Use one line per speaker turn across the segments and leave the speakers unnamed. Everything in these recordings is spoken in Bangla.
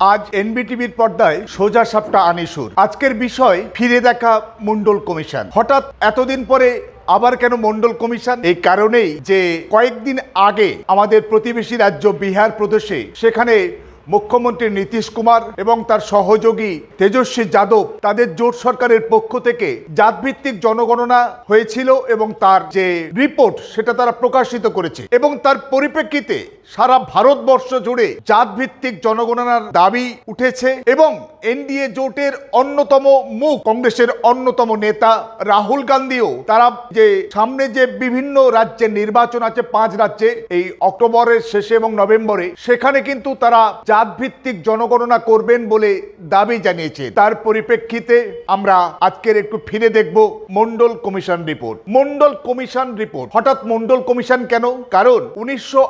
আজ এনবিটিভির পর্দায় সোজা সাপটা আনিসুর। আজকের বিষয়, ফিরে দেখা মন্ডল কমিশন। হঠাৎ এতদিন পরে আবার কেন মন্ডল কমিশন? এই কারণেই যে কয়েকদিন আগে আমাদের প্রতিবেশী রাজ্য বিহার প্রদেশে সেখানে মুখ্যমন্ত্রী নীতিশ কুমার এবং তার সহযোগী তেজস্বী যাদব তাদের জোট সরকারের পক্ষ থেকে জাতভিত্তিক জনগণনা হয়েছিল এবং তার যে রিপোর্ট সেটা তারা প্রকাশিত করেছে এবং তার পরিপ্রেক্ষিতে সারা ভারতবর্ষ জুড়ে জাতভিত্তিক জনগণনার দাবি উঠেছে এবং এনডিএ জোটের অন্যতম মুখ কংগ্রেসের অন্যতম নেতা রাহুল গান্ধীও তারা যে সামনে যে বিভিন্ন রাজ্যের নির্বাচন আছে, পাঁচ রাজ্যে এই অক্টোবরের শেষে এবং নভেম্বরে, সেখানে কিন্তু তারা জাতভিত্তিক জনগণনা করবেন বলে দাবি জানিয়েছে। তার পরিপ্রেক্ষিতে আমরা আজকের একটু ফিরে দেখব Mandal commission report. Mandal commission report, হঠাৎ মন্ডল কমিশন কেন? কারণ উনিশশো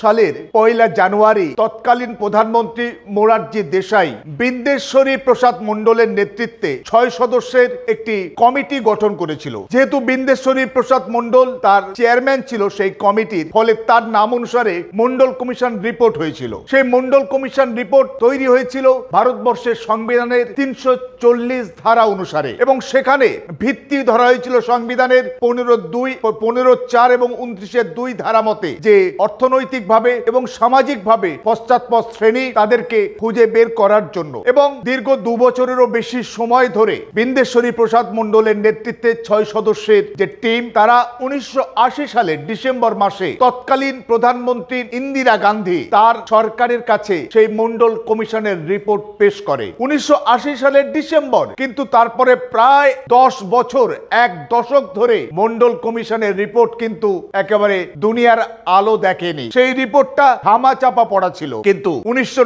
সালের পয়লা জানুয়ারি তৎকালীন প্রধানমন্ত্রী মোরারজি দেশাই বিন্দেশ্বরী প্রসাদ মন্ডলের নেতৃত্বে ছয় সদস্যের একটি কমিটি গঠন করেছিল। যেহেতু বিন্দেশ্বরী প্রসাদ মন্ডল তার চেয়ারম্যান ছিল, সেই কমিটির ফলে তার নাম অনুসারে মন্ডল কমিশন রিপোর্ট হয়েছিল। সেই মন্ডল কমিশন রিপোর্ট তৈরি হয়েছিল ভারতবর্ষের সংবিধানের তিনশো চল্লিশ ধারা অনুসারে। এবং সেখানে ভিত্তি ধরা হয়েছিল সংবিধানের পনেরো দুই, পনেরো চার এবং উনত্রিশের দুই ধারা মতে যে অর্থনৈতিকভাবে এবং সামাজিকভাবে পশ্চাৎপদ শ্রেণি তাদেরকে খুঁজে বের করার জন্য। এবং দীর্ঘ দু বছরেরও বেশি সময় ধরে বিন্দেশ্বরী প্রসাদ মণ্ডলের নেতৃত্বে ছয় সদস্যের যে টিম, তারা উনিশশো সালের ডিসেম্বর মাসে তৎকালীন প্রধানমন্ত্রী ইন্দিরা গান্ধী তার সরকারের কাছে সেই মন্ডল কমিশনের রিপোর্ট পেশ করে। উনিশশো আশি সালের ডিসেম্বর, কিন্তু তারপরে প্রায় দশ বছর, এক দশক ধরে মন্ডল কমিশনের রিপোর্ট কিন্তু একেবারে দুনিয়ার আলো দেখেনি। সেই রিপোর্টটা হামা চাপা পড়া ছিল। কিন্তু উনিশশো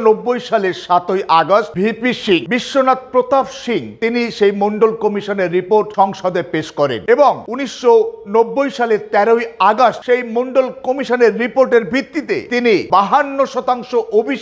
সালের সাতই আগস্ট, ভিপি সিং, বিশ্বনাথ প্রতাপ সিং, তিনি সেই মন্ডল কমিশনের রিপোর্ট সংসদে পেশ করেন এবং উনিশশো নব্বই সালের তেরোই আগস্ট সেই মন্ডল কমিশনের রিপোর্টের ভিত্তিতে তিনি বাহান্ন শতাংশ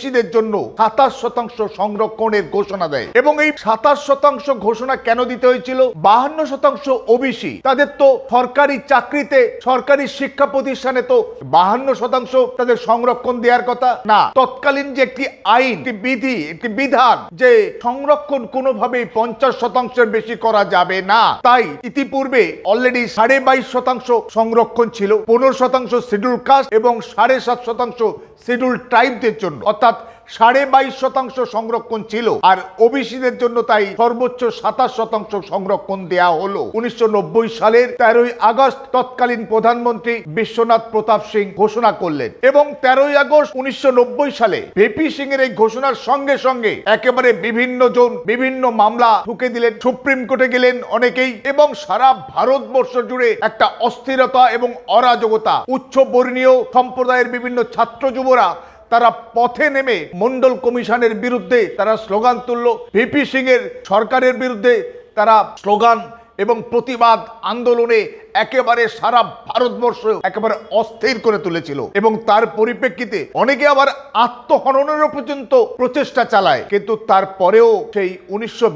ওবিসিদের জন্য সাতাশ শতাংশ সংরক্ষণের ঘোষণা দেয়। এবং এই সাতাশ শতাংশ ঘোষণা কেন দিতে হয়েছিল? বাহান্ন শতাংশ ওবিসি, তাদের তো সরকারি চাকরিতে, সরকারি শিক্ষা প্রতিষ্ঠানে তো বাহান্ন শতাংশ তাদের সংরক্ষণ দেওয়ার কথা? না, তৎকালীন যে একটি আইন, একটি বিধি, একটি বিধান যে সংরক্ষণ কোনোভাবেই পঞ্চাশ শতাংশের বেশি করা যাবে না, তাই ইতিপূর্বে অলরেডি সাড়ে বাইশ শতাংশ সংরক্ষণ ছিল। পনেরো শতাংশ শিডিউল কাস্ট এবং সাড়ে সাত শতাংশ শিডিউল ট্রাইবদের জন্য। অর্থাৎ সাড়ে বাইশ শতাংশ সংরক্ষণ ছিল, আর ওবিসিদের জন্য তাই সর্বোচ্চ সাতাশ শতাংশ সংরক্ষণ দেয়া হলো। উনিশশো নব্বই সালের তেরোই আগস্ট তৎকালীন প্রধানমন্ত্রী বিশ্বনাথ প্রতাপ সিং ঘোষণা করলেন এবং তেরোই আগস্ট উনিশশো নব্বই সালে ভিপি সিং এর এই ঘোষণার সঙ্গে সঙ্গে একেবারে বিভিন্ন জন বিভিন্ন মামলা ঢুকে দিলেন। সুপ্রিম কোর্টে গেলেন অনেকেই এবং সারা ভারতবর্ষ জুড়ে একটা অস্থিরতা এবং অরাজকতা, উচ্চ বর্ণীয় সম্প্রদায়ের বিভিন্ন ছাত্র যুবরা তারা পথে নেমে মন্ডল কমিশনের বিরুদ্ধে তারা স্লোগান তুলল। ভিপি সিং এর সরকারের বিরুদ্ধে তারা স্লোগান এবং প্রতিবাদ আন্দোলনে একেবারে সারা ভারতবর্ষ একেবারে অস্থির করে তুলেছিল। এবং তার পরিপ্রেক্ষিতে অনেকে আবার আত্মহননেরও পর্যন্ত প্রচেষ্টা চালায়। কিন্তু তারপরেও সেই উনিশশো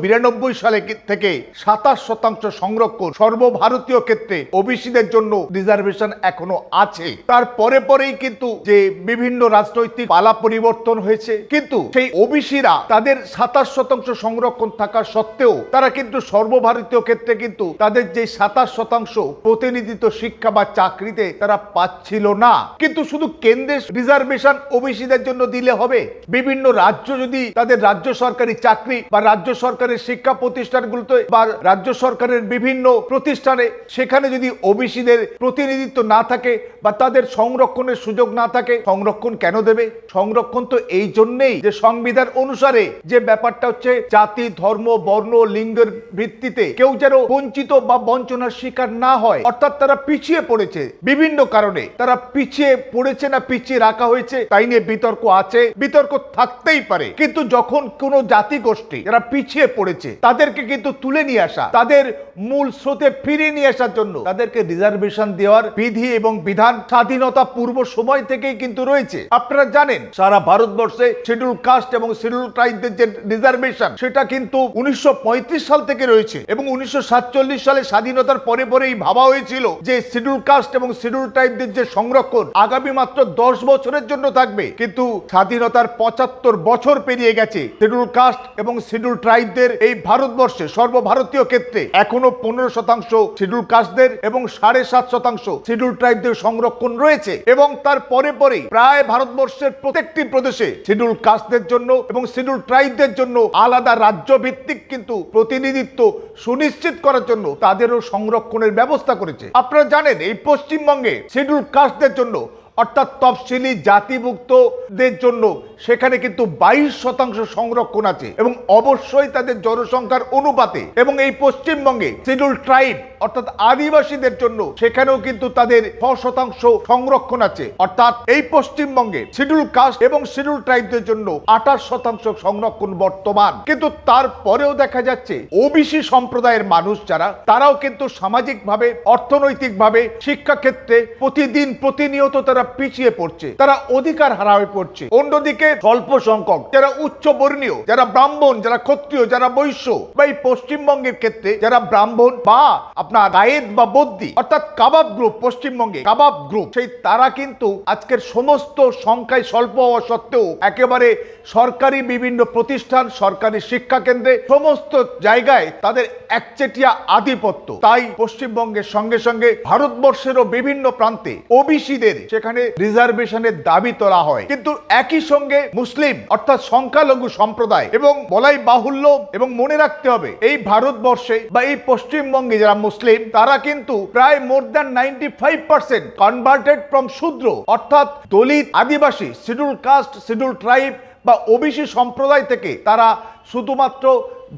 সালে থেকে সাতাশ শতাংশ সংরক্ষণ সর্বভারতীয় ক্ষেত্রে ওবিসিদের জন্য রিজার্ভেশন এখনও আছে। তারপরে পরেই কিন্তু যে বিভিন্ন রাজনৈতিক পালা পরিবর্তন হয়েছে, কিন্তু সেই ওবিসিরা তাদের সাতাশ শতাংশ সংরক্ষণ থাকা সত্ত্বেও তারা কিন্তু সর্বভারতীয় ক্ষেত্রে কিন্তু তাদের যে সাতাশ শতাংশ প্রতিনিধিত্ব, শিক্ষা বা চাকরিতে তারা পাচ্ছিল না। কিন্তু শুধু কেন্দ্রের রিজার্ভেশন ওবিসিদের জন্য দিলে হবে। বিভিন্ন রাজ্য যদি তাদের রাজ্য সরকারি চাকরি বা রাজ্য সরকারের শিক্ষা প্রতিষ্ঠানগুলোতে বা রাজ্য সরকারের বিভিন্ন প্রতিষ্ঠানে, সেখানে যদি ওবিসিদের প্রতিনিধিত্ব না থাকে বা তাদের সংরক্ষণের সুযোগ না থাকে, সংরক্ষণ কেন দেবে? সংরক্ষণ তো এই জন্যেই যে সংবিধান অনুসারে যে ব্যাপারটা হচ্ছে জাতি, ধর্ম, বর্ণ, লিঙ্গের ভিত্তিতে কেউ যেন বঞ্চিত বা বঞ্চনার শিকার না হয়। অর্থাৎ তারা পিছিয়ে পড়েছে বিভিন্ন কারণে। তারা পিছিয়ে পড়েছে না পিছিয়ে রাখা হয়েছে, তাই নিয়ে বিতর্ক আছে। বিতর্ক থাকতেই পারে। কিন্তু যখন কোনো জাতি গোষ্ঠী যারা পিছিয়ে পড়েছে, তাদেরকে কিন্তু তুলে নিয়ে আসা, তাদের মূল স্রোতে ফিরিয়ে নিয়ে আসার জন্য তাদেরকে রিজার্ভেশন দেওয়ার বিধি এবং বিধান স্বাধীনতা পূর্ব সময় থেকেই কিন্তু রয়েছে। আপনারা জানেন, সারা ভারতবর্ষে শিডিউল কাস্ট এবং শিডিউল ট্রাইবদের যে রিজার্ভেশন সেটা কিন্তু উনিশশো পঁয়ত্রিশ সাল থেকে রয়েছে এবং উনিশশো সাতচল্লিশ সালে স্বাধীনতার পরে পরেই ভাবা ভাবা হয়েছিল যে শিডিউল কাস্ট এবং শিডিউল ট্রাইবদের যে সংরক্ষণ আগামী মাত্র দশ বছরের জন্য থাকবে। কিন্তু স্বাধীনতার পঁচাত্তর বছর পেরিয়ে গেছে। শিডিউল কাস্ট এবং শিডিউল ট্রাইবদের এই ভারতবর্ষে সর্বভারতীয় ক্ষেত্রে এখনও পনেরো শতাংশ শিডিউল কাস্টদের এবং সাড়ে সাত শতাংশ শিডিউল ট্রাইবদের সংরক্ষণ রয়েছে এবং তার পরে পরে প্রায় ভারতবর্ষের প্রত্যেকটি প্রদেশে শিডিউল কাস্টদের জন্য এবং শিডিউল ট্রাইবদের জন্য আলাদা রাজ্য ভিত্তিক কিন্তু প্রতিনিধিত্ব সুনিশ্চিত করার জন্য তাদেরও সংরক্ষণের ব্যবস্থা করেছে। আপনারা জানেন এই পশ্চিমবঙ্গে শিডিউল কাস্টদের জন্য অর্থাৎ তফসিলি জাতিভুক্তদের জন্য সেখানে কিন্তু বাইশ শতাংশ সংরক্ষণ আছে এবং অবশ্যই তাদের জনসংখ্যার অনুপাতে এবং এই পশ্চিমবঙ্গে শিডিউল ট্রাইব অর্থাৎ আদিবাসীদের জন্য সেখানেও কিন্তু তাদের ছ শতাংশ সংরক্ষণ আছে। অর্থাৎ এই পশ্চিমবঙ্গে শিডিউল কাস্ট এবং শিডিউল ট্রাইবদের জন্য আঠাশ শতাংশ সংরক্ষণ বর্তমান। কিন্তু তারপরেও দেখা যাচ্ছে, ওবিসি সম্প্রদায়ের মানুষ যারা, তারাও কিন্তু সামাজিকভাবে, অর্থনৈতিকভাবে, শিক্ষাক্ষেত্রে প্রতিদিন প্রতিনিয়ত তারা পিছিয়ে পড়ছে, তারা অধিকার হারা পড়ছে। অন্যদিকে স্বল্প সংখ্যক, যারা উচ্চ বর্ণীয়, যারা ব্রাহ্মণ, যারা ক্ষত্রিয়, যারা বৈশ্য, বা এই পশ্চিমবঙ্গের ক্ষেত্রে যারা ব্রাহ্মণ বা আপনার গায়েদ বা বদ্যি অর্থাৎ কাবাব গ্রুপ, পশ্চিমবঙ্গে কাবাব গ্রুপ, সেই তারা কিন্তু আজকের সমস্ত সংখ্যায় স্বল্প হওয়া সত্ত্বেও একেবারে সরকারি বিভিন্ন প্রতিষ্ঠান, সরকারি শিক্ষা কেন্দ্রে সমস্ত জায়গায় তাদের একচেটিয়া আধিপত্য। তাই পশ্চিমবঙ্গের সঙ্গে সঙ্গে ভারতবর্ষেরও বিভিন্ন প্রান্তে ওবিসিদের, সেখানে রিজার্ভেশনের দাবি তোলা হয়। কিন্তু একই সঙ্গে মুসলিম, অর্থাৎ সংখ্যালঘু সম্প্রদায় এবং বলাই বাহুল্য এবং মনে রাখতে হবে, এই ভারতবর্ষে বা এই পশ্চিমবঙ্গে যারা মুসলিম, তারা কিন্তু প্রায় more than ninety five percent converted from শূদ্র, অর্থাৎ দলিত, আদিবাসী শিডিউল কাস্ট শিডিউল ট্রাইব বা ওবিসি সম্প্রদায় থেকে তারা শুধুমাত্র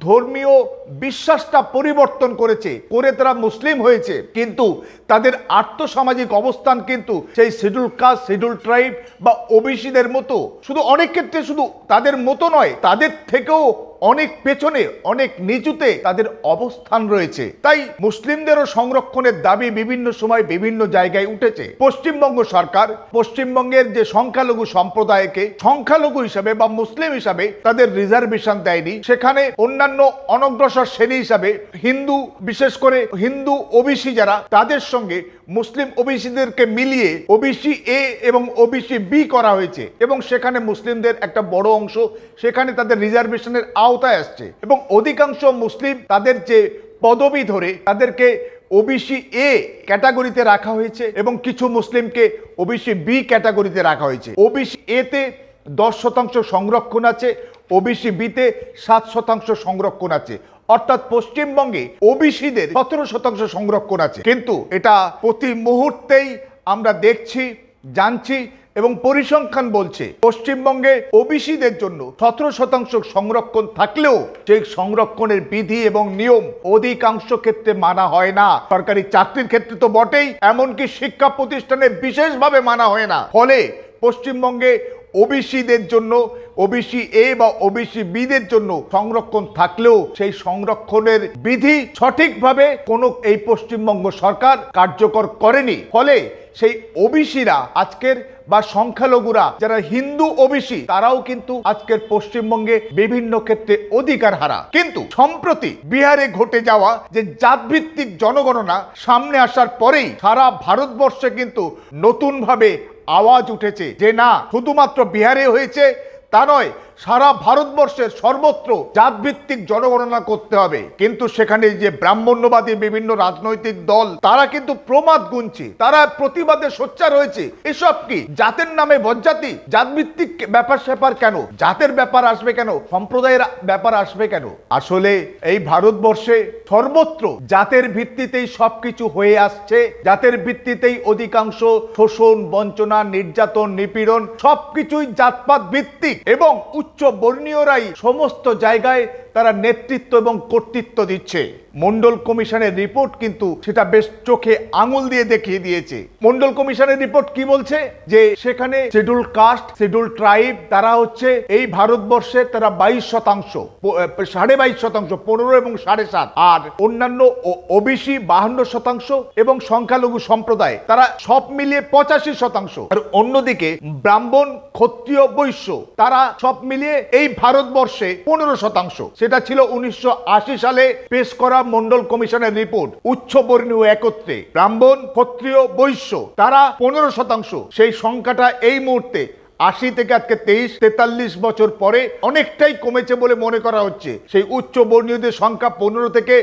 ধর্মীয় বিশ্বাসটা পরিবর্তন করেছে, করে তারা মুসলিম হয়েছে, কিন্তু তাদের আর্থসামাজিক অবস্থান কিন্তু সেই শিডিউল কাস্ট, শিডিউল ট্রাইব বা ওবিসিদের মতো। শুধু অনেক ক্ষেত্রে শুধু তাদের মতো নয়, তাদের থেকেও অনেক পেছনে, অনেক নিচুতে তাদের অবস্থান রয়েছে। তাই মুসলিমদেরও সংরক্ষণের দাবি বিভিন্ন সময় বিভিন্ন জায়গায় উঠেছে। পশ্চিমবঙ্গ সরকার পশ্চিমবঙ্গের যে সংখ্যালঘু সম্প্রদায়কে, সংখ্যালঘু হিসাবে বা মুসলিম হিসাবে তাদের রিজার্ভেশন দেয়নি সেখানে অন্যান্য অনগ্রসর শ্রেণি হিসাবে হিন্দু, বিশেষ করে হিন্দু ওবিসি যারা, তাদের সঙ্গে মুসলিম ওবিসিদেরকে মিলিয়ে ওবিসি এ এবং ওবিসি বি করা হয়েছে। এবং সেখানে মুসলিমদের একটা বড় অংশ সেখানে তাদের রিজার্ভেশনের আওতায় আসছে। এবং অধিকাংশ মুসলিম তাদের যে পদবি ধরে তাদেরকে ওবিসি এ ক্যাটাগরিতে রাখা হয়েছে এবং কিছু মুসলিমকে ওবিসি বি ক্যাটাগরিতে রাখা হয়েছে। ওবিসি এতে দশ শতাংশ সংরক্ষণ আছে ওবিসি বিতে সাত শতাংশ সংরক্ষণ আছে। অর্থাৎ পশ্চিমবঙ্গে ওবিসিদের সতেরো শতাংশ সংরক্ষণ আছে। কিন্তু এটা প্রতি মুহূর্তেই আমরা দেখছি, জানছি এবং পরিসংখ্যান বলছে, পশ্চিমবঙ্গে ওবিসিদের জন্য সতেরো শতাংশ সংরক্ষণ থাকলেও সেই সংরক্ষণের বিধি এবং নিয়ম অধিকাংশ ক্ষেত্রে মানা হয় না। সরকারি চাকরির ক্ষেত্রে তো বটেই, এমনকি শিক্ষা প্রতিষ্ঠানে বিশেষভাবে মানা হয় না। ফলে পশ্চিমবঙ্গে ওবিসিদের জন্য ওবিসি এ বা ওবিসি বিদের জন্য সংরক্ষণ থাকলেও সেই সংরক্ষণের বিধি সঠিকভাবে কোনো এই পশ্চিমবঙ্গ সরকার কার্যকর করেনি। ফলে সেই ওবিসিরা আজকের বা সংখ্যালঘুরা যারা হিন্দু ওবিসি, তারাও কিন্তু আজকের পশ্চিমবঙ্গে বিভিন্ন ক্ষেত্রে অধিকার হারা কিন্তু সম্প্রতি বিহারে ঘটে যাওয়া যে জাতভিত্তিক জনগণনা সামনে আসার পরেই সারা ভারতবর্ষে কিন্তু নতুনভাবে আওয়াজ উঠেছে যে না, শুধুমাত্র বিহারে হয়েছে তা নয় সারা ভারতবর্ষের সর্বত্র জাতভিত্তিক জনগণনা করতে হবে। কিন্তু সেখানে যে ব্রাহ্মণ্যবাদী বিভিন্ন রাজনৈতিক দল, তারা কিন্তু প্রমাদ গুনছে। তারা প্রতিবাদে সোচ্চার হয়েছে। এসব কি? জাতের নামে বজ্জাতি? জাতভিত্তিক ব্যাপার স্যাপার কেন? জাতের ব্যাপার আসবে কেন? সম্প্রদায়ের ব্যাপার আসবে কেন? আসলে এই ভারতবর্ষে সর্বত্র জাতের ভিত্তিতেই সবকিছু হয়ে আসছে। জাতের ভিত্তিতেই অধিকাংশ শোষণ, বঞ্চনা, নির্যাতন, নিপীড়ন সবকিছুই জাতপাত ভিত্তিক। এবং উচ্চ বর্ণীয়রাই সমস্ত জায়গায় তারা নেতৃত্ব এবং কর্তৃত্ব দিচ্ছে। মন্ডল কমিশনের রিপোর্ট কিন্তু সেটা বেশ চোখে আঙুল দিয়ে দেখিয়ে দিয়েছে। মন্ডল কমিশনের রিপোর্ট কি বলছে? যে সেখানে শিডিউল কাস্ট শিডিউল ট্রাইব তারা হচ্ছে এই ভারতবর্ষের তারা বাইশ শতাংশ সাড়ে বাইশ শতাংশ, পনেরো এবং সাড়ে সাত। আর অন্যান্য ওবিসি বাহান্ন শতাংশ এবং সংখ্যালঘু সম্প্রদায়, তারা সব মিলিয়ে পঁচাশি শতাংশ। আর অন্যদিকে ব্রাহ্মণ, ক্ষত্রিয়, বৈশ্য, তারা সব মিলিয়ে এই ভারতবর্ষে পনেরো শতাংশ। সেটা ছিল উনিশশো আশি সালে পেশ করা মন্ডল কমিশনের রিপোর্ট, উচ্চ বর্ণীয় একত্রে। ব্রাহ্মণ, ক্ষত্রিয়, বৈশ্য, তারা পনেরো শতাংশ। সেই সংখ্যাটা এই মুহূর্তে আশি থেকে আজকে তেইশ, তেতাল্লিশ বছর পরে অনেকটাই কমেছে বলে মনে করা হচ্ছে। সেই উচ্চ বর্ণীয়দের সংখ্যা পনেরো থেকে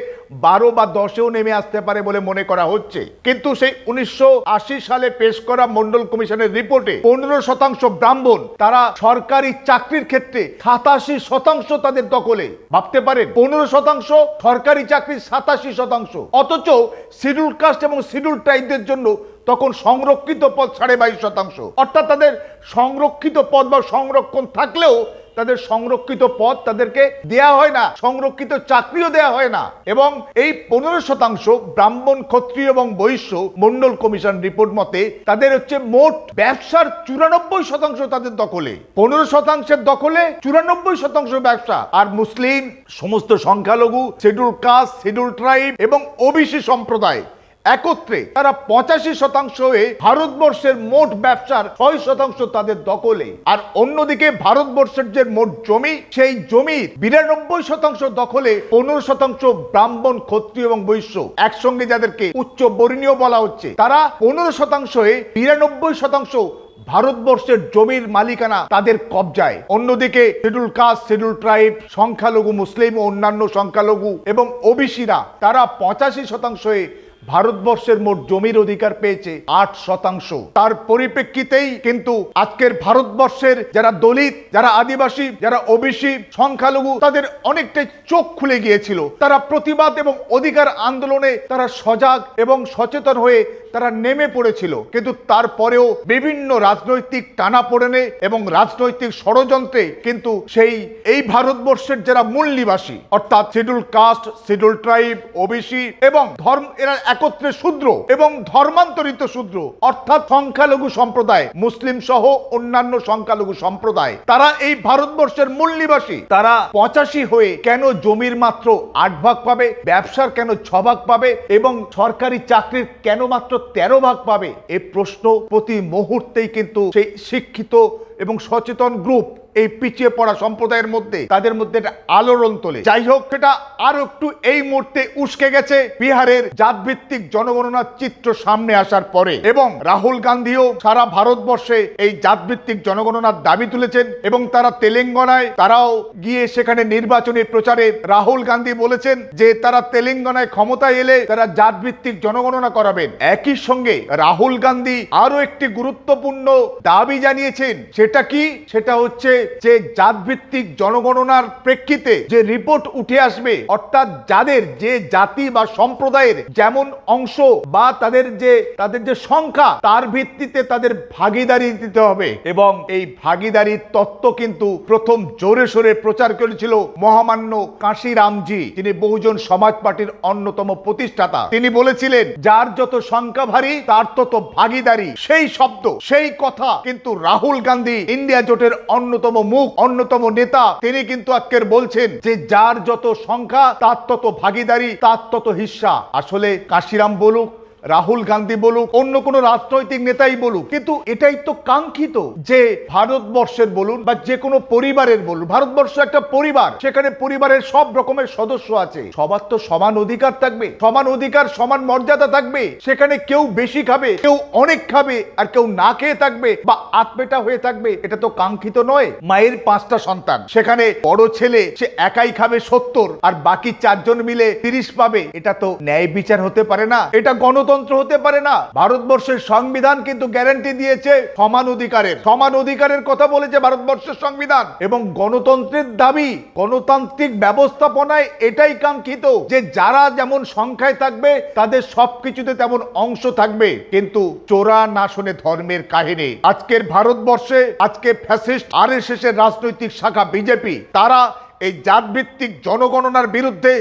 বারো বা দশেও নেমে আসতে পারে বলে মনে করা হচ্ছে। কিন্তু সেই উনিশশো আশি সালে পেশ করা মন্ডল কমিশনের রিপোর্টে পনেরো শতাংশ ব্রাহ্মণ তারা সরকারি চাকরির ক্ষেত্রে সাতাশি শতাংশ তাদের দখলে। ভাবতে পারেন, পনেরো শতাংশ সরকারি চাকরির সাতাশি শতাংশ। অথচ শিডিউল কাস্ট এবং শিডিউল ট্রাইবদের জন্য তখন সংরক্ষিত পদ সাড়ে বাইশ শতাংশ। অর্থাৎ তাদের সংরক্ষিত পদ বা সংরক্ষণ থাকলেও তাদের সংরক্ষিত পদ তাদেরকে দেয়া হয় না, সংরক্ষিত চাকরিও দেয়া হয় না। এবং এই পনেরো শতাংশ ব্রাহ্মণ, ক্ষত্রিয় এবং বৈশ্য মন্ডল কমিশন রিপোর্ট মতে তাদের হচ্ছে মোট ব্যবসার চুরানব্বই শতাংশ তাদের দখলে। পনেরো শতাংশের দখলে চুরানব্বই শতাংশ ব্যবসা। আর মুসলিম, সমস্ত সংখ্যালঘু শিডিউল কাস্ট শিডিউল ট্রাইব এবং ওবিসি সম্প্রদায়। একত্রে তারা পঁচাশি শতাংশ হয়ে ভারতবর্ষের মোট ব্যবসার ছয় শতাংশ তাদের দখলে। আর অন্যদিকে ভারতবর্ষের যে মোট জমি, সেই জমির বিরানব্বই শতাংশ দখলে, পনেরো শতাংশ ব্রাহ্মণ, ক্ষত্রিয় এবং বৈশ্য। একসঙ্গে যাদেরকে উচ্চ বর্ণীয় বলা হচ্ছে, তারা পনেরো শতাংশ হয়ে বিরানব্বই শতাংশ ভারতবর্ষের জমির মালিকানা তাদের কবজায়। অন্যদিকে শিডিউল কাস্ট শিডিউল ট্রাইব, সংখ্যালঘু, মুসলিম ও অন্যান্য সংখ্যালঘু এবং ওবিসিরা, তারা পঁচাশি শতাংশে ভারতবর্ষের মোট জমির অধিকার পেয়েছে আট শতাংশ। তার পরিপ্রেক্ষিতেই কিন্তু আজকের ভারতবর্ষের যারা দলিত, যারা আদিবাসী, যারা ওবিসি, সংখ্যালঘু, তাদের অনেকটাই চোখ খুলে গিয়েছিল। তারা প্রতিবাদ এবং অধিকার আন্দোলনে তারা সজাগ এবং সচেতন হয়ে তারা নেমে পড়েছিল। কিন্তু তারপরেও বিভিন্ন রাজনৈতিক টানাপোড়েনে এবং রাজনৈতিক ষড়যন্ত্রে কিন্তু সেই, এই ভারতবর্ষের যারা মূল নিবাসী, অর্থাৎ schedule caste, schedule tribe, OBC এবং ধর্ম, এরা একত্রে শূদ্র এবং ধর্মান্তরিত শূদ্র, অর্থাৎ সংখ্যালঘু সম্প্রদায়, মুসলিম সহ অন্যান্য সংখ্যালঘু সম্প্রদায়, তারা এই ভারতবর্ষের মূল নিবাসী। তারা পঁচাশি হয়ে কেন জমির মাত্র আট ভাগ পাবে, ব্যবসার কেন ছ ভাগ পাবে এবং সরকারি চাকরির কেন মাত্র তেরো ভাগ পাবে। এ প্রশ্ন প্রতি মুহূর্তেই কিন্তু সেই শিক্ষিত এবং সচেতন গ্রুপ এই পিছিয়ে পড়া সম্প্রদায়ের মধ্যে, তাদের মধ্যে একটা আলোড়ন তোলে। যাই হোক, সেটা আরও একটু এই মুহূর্তে উস্কে গেছে বিহারের জাতভিত্তিক জনগণনার চিত্র সামনে আসার পরে। এবং রাহুল গান্ধীও সারা ভারতবর্ষে এই জাতভিত্তিক জনগণনার দাবি তুলেছেন এবং তারা তেলেঙ্গানায়, তারাও গিয়ে সেখানে নির্বাচনী প্রচারে রাহুল গান্ধী বলেছেন যে, তারা তেলেঙ্গানায় ক্ষমতায় এলে তারা জাতভিত্তিক জনগণনা করাবেন। একই সঙ্গে রাহুল গান্ধী আরও একটি গুরুত্বপূর্ণ দাবি জানিয়েছেন। সেটা কি? সেটা হচ্ছে যে জাতভিত্তিক জনগণনার প্রেক্ষিতে যে রিপোর্ট উঠে আসবে, অর্থাৎ যাদের যে জাতি বা সম্প্রদায়ের যেমন অংশ বা তাদের যে তাদের যে সংখ্যা, তার ভিত্তিতে তাদের ভাগিদারি দিতে হবে। এবং এই ভাগিদারির তত্ত্ব কিন্তু প্রথম জোরে সোরে প্রচার করেছিল মহামান্য কাশিরামজি তিনি বহুজন সমাজ পার্টির অন্যতম প্রতিষ্ঠাতা। তিনি বলেছিলেন, যার যত সংখ্যা ভারী, তার তত ভাগিদারি। সেই শব্দ, সেই কথা কিন্তু রাহুল গান্ধী ইন্ডিয়া জোটের অন্যতম মুখ, অন্যতম নেতা, তিনি কিন্তু আজকের বলছেন যে যার যত সংখ্যা, তার তত ভাগিদারি, তার তত হিস্সা। আসলে কাশিরাম বলুক রাহুল গান্ধী বলুক, অন্য কোন রাজনৈতিক নেতাই বলুক, কিন্তু এটাই তো কাঙ্ক্ষিত যে ভারতবর্ষের বলুন বা যে কোনো পরিবারের বলুন, ভারতবর্ষ একটা পরিবার, সেখানে পরিবারের সব রকমের সদস্য আছে, সবার তো সমান অধিকার থাকবে, সমান অধিকার, সমান মর্যাদা থাকবে, সেখানে কেউ বেশি খাবে, কেউ অনেক খাবে, আর কেউ না খেয়ে থাকবে, বা আতপেটা হয়ে থাকবে, এটা তো কাঙ্ক্ষিত নয়। মায়ের পাঁচটা সন্তান, সেখানে বড় ছেলে, সে একাই খাবে সত্তর, আর বাকি চারজন মিলে তিরিশ পাবে, এটা তো ন্যায় বিচার হতে পারে না, এটা গণতন্ত্র হতে পারে না। ভারতবর্ষের সংবিধান কিন্তু গ্যারান্টি দিয়েছে সমান অধিকারের। সমান অধিকারের কথা বলেছে ভারতবর্ষের সংবিধান। এবং গণতন্ত্রের দাবি, গণতান্ত্রিক ব্যবস্থাপনায় এটাই কাঙ্ক্ষিত যে যারা যেমন সংখ্যায় থাকবে, তাদের সবকিছুতে তেমন অংশ থাকবে। কিন্তু চোরা না শুনে ধর্মের কাহিনী। আজকের ভারতবর্ষে, আজকে ফ্যাসিস্ট আর এর রাজনৈতিক শাখা বিজেপি, তারা এই জাতভিত্তিক জনগণনার বিরুদ্ধে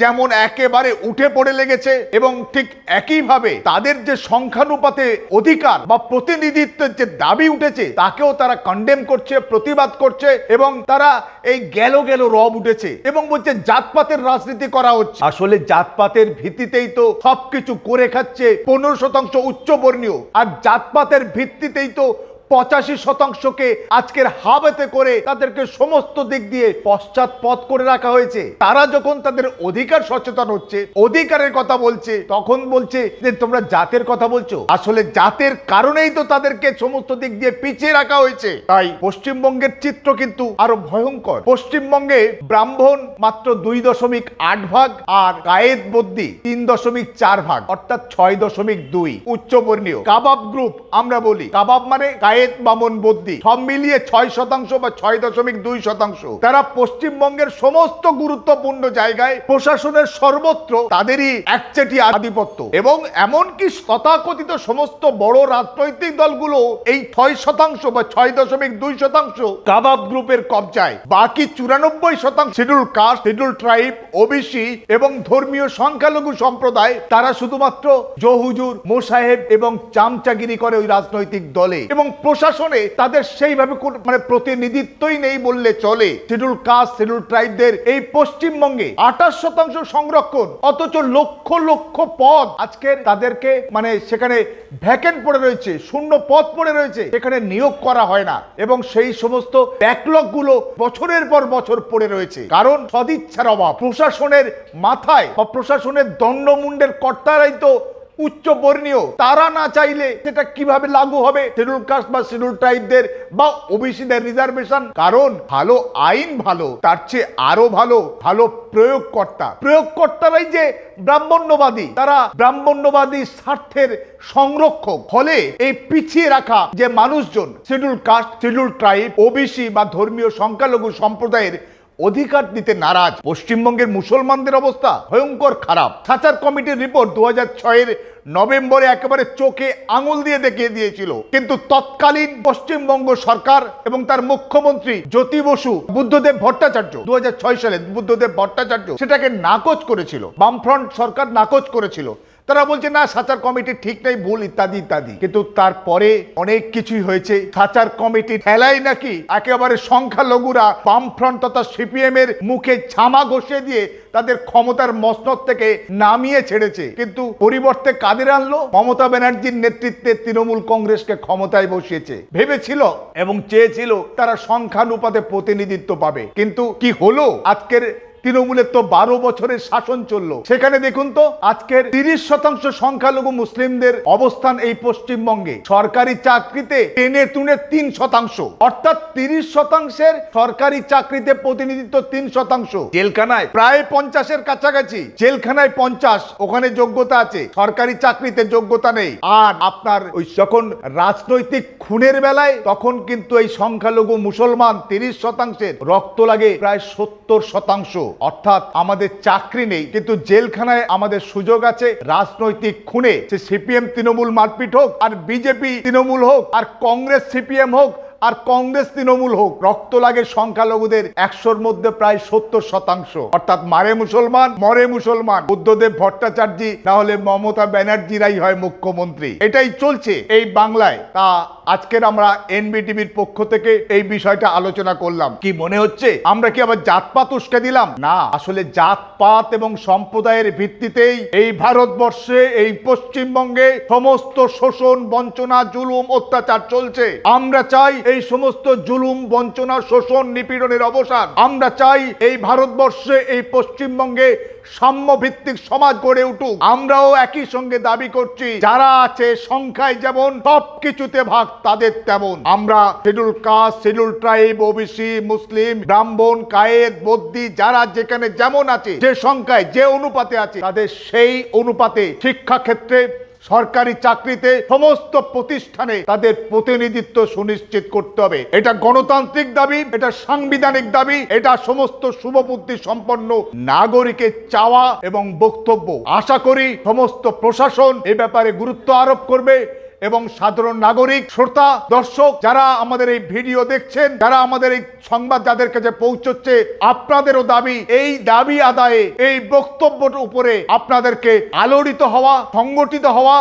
যেমন একেবারে উঠে পড়ে লেগেছে এবং ঠিক একইভাবে তাদের যে সংখ্যানুপাতে অধিকার বা প্রতিনিধিত্বের যে দাবি উঠেছে, তাকেও তারা কন্ডেম করছে, প্রতিবাদ করছে এবং তারা এই গেল গেল রব উঠেছে এবং বলছে জাতপাতের রাজনীতি করা হচ্ছে। আসলে জাতপাতের ভিত্তিতেই তো সবকিছু করে খাচ্ছে পনেরো শতাংশ উচ্চ বর্ণীয় আর জাতপাতের ভিত্তিতেই তো পঁচাশি শতাংশকে আজকের হাবেতে করে তাদেরকে সমস্ত দিক দিয়ে পশ্চাৎপদ করে রাখা হয়েছে। তারা যখন তাদের অধিকার সচেতন হচ্ছে, অধিকারের কথা বলছে, তখন বলছে যে, তোমরা জাতের কথা বলছো? আসলে জাতের কারণেই তো তাদেরকে সমস্ত দিক দিয়ে পিছিয়ে রাখা হয়েছে। তাই পশ্চিমবঙ্গের চিত্র কিন্তু আরও ভয়ঙ্কর। পশ্চিমবঙ্গে ব্রাহ্মণ মাত্র দুই দশমিক আট ভাগ আর কায়েদ বদ্যি তিন দশমিক চার ভাগ, অর্থাৎ ছয় দশমিক দুই, উচ্চ বর্ণীয়। কাবাব গ্রুপ আমরা বলি। কাবাব মানে কায়েদ বামন বদ্যি সব মিলিয়ে ছয় শতাংশ বা ছয় দশমিক দুই শতাংশ। তারা পশ্চিমবঙ্গের সমস্ত গুরুত্বপূর্ণ জায়গায় প্রশাসনের সর্বত্র তাদেরই একচেটি আধিপত্য। এবং এমনকি তথাকথিত সমস্ত বড় রাজনৈতিক দলগুলো এই ছয় শতাংশ বা ছয় দশমিক দুই শতাংশ কাবাব গ্রুপের কবজায়। বাকি চুরানব্বই শতাংশ schedule caste, schedule tribe, OBC এবং ধর্মীয় সংখ্যালঘু সম্প্রদায়, তারা শুধুমাত্র জহুজুর, মোসাহেব এবং চামচাগিরি করে ওই রাজনৈতিক দলে। এবং প্রশাসনে তাদের সেইভাবে মানে প্রতিনিধিত্বই নেই বললে চলে। শিডিউল কাস্ট, শিডিউল ট্রাইবদের এই পশ্চিমবঙ্গে আঠাশ শতাংশ সংরক্ষণ, অথচ লক্ষ লক্ষ পদ আজকের তাদেরকে মানে সেখানে ভ্যাকেন্ট পড়ে রয়েছে, শূন্য পদ পড়ে রয়েছে, সেখানে নিয়োগ করা হয় না। এবং সেই সমস্ত ব্যাকলগগুলো বছরের পর বছর পড়ে রয়েছে। কারণ সদিচ্ছার অভাব। প্রশাসনের মাথায় বা প্রশাসনের দণ্ডমুণ্ডের কর্তারাই তো উচ্চ বর্ণীয়। তারা না চাইলে সেটা কীভাবে লাগু হবে? শিডিউল কাস্ট বা শিডিউল ট্রাইবদের বা ওবিসিদের রিজার্ভেশন কারণ ভালো আইন ভালো, তার চেয়ে আরও ভালো ভালো প্রয়োগকর্তা। প্রয়োগকর্তারাই যে ব্রাহ্মণ্যবাদী, তারা ব্রাহ্মণ্যবাদী স্বার্থের সংরক্ষক। ফলে এই পিছিয়ে রাখা যে মানুষজন schedule caste schedule tribe OBC বা ধর্মীয় সংখ্যালঘু সম্প্রদায়ের অধিকার দিতে নারাজ। পশ্চিমবঙ্গের মুসলমানদের অবস্থা ভয়ঙ্কর খারাপ। সাচার কমিটির রিপোর্ট দু হাজার ছয়ের নভেম্বরে একেবারে চোখে আঙুল দিয়ে দেখিয়ে দিয়েছিল। কিন্তু তৎকালীন পশ্চিমবঙ্গ সরকার এবং তার মুখ্যমন্ত্রী জ্যোতি বসু, বুদ্ধদেব ভট্টাচার্য দু হাজার ছয় সালে বুদ্ধদেব ভট্টাচার্য সেটাকে নাকচ করেছিল। বামফ্রন্ট সরকার নাকচ করেছিল। তারা বলছে, না সাচার কমিটি ঠিক নেই, ভুল ইত্যাদি ইত্যাদি। কিন্তু তারপরে অনেক কিছুই হয়েছে। সাচার কমিটি ঠেলাই নাকি একেবারে সংখ্যালঘুরা বামফ্রন্ট তথা সিপিএম এর মুখে ছামা ঘষে দিয়ে তাদের ক্ষমতার মসনদ থেকে নামিয়ে ছেড়েছে। কিন্তু পরিবর্তে কাদের আনলো? মমতা ব্যানার্জির নেতৃত্বে তৃণমূল কংগ্রেসকে ক্ষমতায় বসিয়েছে। ভেবেছিল এবং চেয়েছিল তারা সংখ্যানুপাতে প্রতিনিধিত্ব পাবে। কিন্তু কি হলো? আজকের তৃণমূলের তো বারো বছরের শাসন চলল। সেখানে দেখুন তো, আজকের তিরিশ শতাংশ সংখ্যালঘু মুসলিমদের অবস্থান এই পশ্চিমবঙ্গে। সরকারি চাকরিতে টেনে টুনে তিন শতাংশ। অর্থাৎ তিরিশ শতাংশের সরকারি চাকরিতে প্রতিনিধিত্ব তিন শতাংশ। জেলখানায় প্রায় পঞ্চাশের কাছাকাছি। জেলখানায় পঞ্চাশ, ওখানে যোগ্যতা আছে। সরকারি চাকরিতে যোগ্যতা নেই। আর আপনার ওই যখন রাজনৈতিক খুনের বেলায়, তখন কিন্তু এই সংখ্যালঘু মুসলমান তিরিশ শতাংশের রক্ত লাগে প্রায় সত্তর শতাংশ। অর্থাৎ আমাদের চাকরি নেই, কিন্তু জেলখানায় আমাদের সুযোগ আছে, রাজনৈতিক খুনে। সে সিপিএম তৃণমূল মারপিট হোক, আর বিজেপি তৃণমূল হোক, আর কংগ্রেস সিপিএম হোক আর কংগ্রেস তৃণমূল হোক, রক্ত লাগে সংখ্যালঘুদের একশোর মধ্যে প্রায় সত্তর শতাংশ। অর্থাৎ মারে মুসলমান, মরে মুসলমান। বুদ্ধদেব ভট্টাচার্য, না হলে মমতা ব্যানার্জিরাই হয় মুখ্যমন্ত্রী। এটাই চলছে এই বাংলায়। তা আজকের আমরা এনবিটিভির পক্ষ থেকে এই বিষয়টা আলোচনা করলাম। কি মনে হচ্ছে? আমরা কি আবার জাতপাত উস্কে দিলাম? না, আসলে জাতপাত এবং সম্প্রদায়ের ভিত্তিতেই এই ভারতবর্ষে, এই পশ্চিমবঙ্গে সমস্ত শোষণ, বঞ্চনা, জুলুম, অত্যাচার চলছে। আমরা চাই এই সমস্ত জুলুম, বঞ্চনা, শোষণ, নিপীড়নের অবসান। আমরা চাই এই ভারতবর্ষে, এই পশ্চিমবঙ্গে সাম্য ভিত্তিক সমাজ গড়ে উঠুক। আমরাও একই সঙ্গে দাবি করছি, যারা আছে সংখ্যায় যেমন সব কিছুতে ভাগ তাদের তেমন। আমরা schedule caste schedule tribe, OBC, মুসলিম, ব্রাহ্মণ, কায়েদ বদ্দি যারা যেখানে যেমন আছে, যে সংখ্যায়, যে অনুপাতে আছে, তাদের সেই অনুপাতে শিক্ষা ক্ষেত্রে সরকারি চাকরিতে সমস্ত প্রতিষ্ঠানে তাদের প্রতিনিধিত্ব সুনিশ্চিত করতে হবে। এটা গণতান্ত্রিক দাবি, এটা সাংবিধানিক দাবি, এটা সমস্ত শুভবুদ্ধি সম্পন্ন নাগরিকের চাওয়া এবং বক্তব্য। আশা করি সমস্ত প্রশাসন এ ব্যাপারে গুরুত্ব আরোপ করবে। এবং সাধারণ নাগরিক, শ্রোতা, দর্শক যারা আমাদের এই ভিডিও দেখছেন, যারা আমাদের এই সংবাদ যাদের কাছে পৌঁছচ্ছে, আপনাদেরও দাবি, এই দাবি আদায়ে, এই বক্তব্যের উপরে আপনাদেরকে আলোড়িত হওয়া, সংগঠিত হওয়া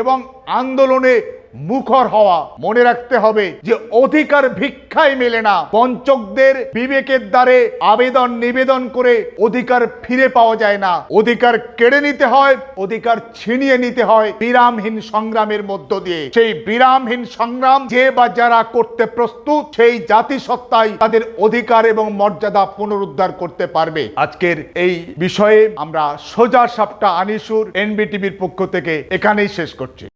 এবং আন্দোলনে মুখর হওয়া। মনে রাখতে হবে যে অধিকার ভিক্ষায় মেলে না। বঞ্চকদের বিবেকের দ্বারে আবেদন নিবেদন করে অধিকার ফিরে পাওয়া যায় না। অধিকার কেড়ে নিতে হয়, অধিকার ছিনিয়ে নিতে হয় বিরামহীন সংগ্রামের মধ্য দিয়ে। সেই বিরামহীন সংগ্রাম যে বা যারা করতে প্রস্তুত, সেই জাতিসত্তাই তাদের অধিকার এবং মর্যাদা পুনরুদ্ধার করতে পারবে। আজকের এই বিষয়ে আমরা সোজা সাপটা আনিসুর, এনবিটিভির পক্ষ থেকে এখানেই শেষ করছি।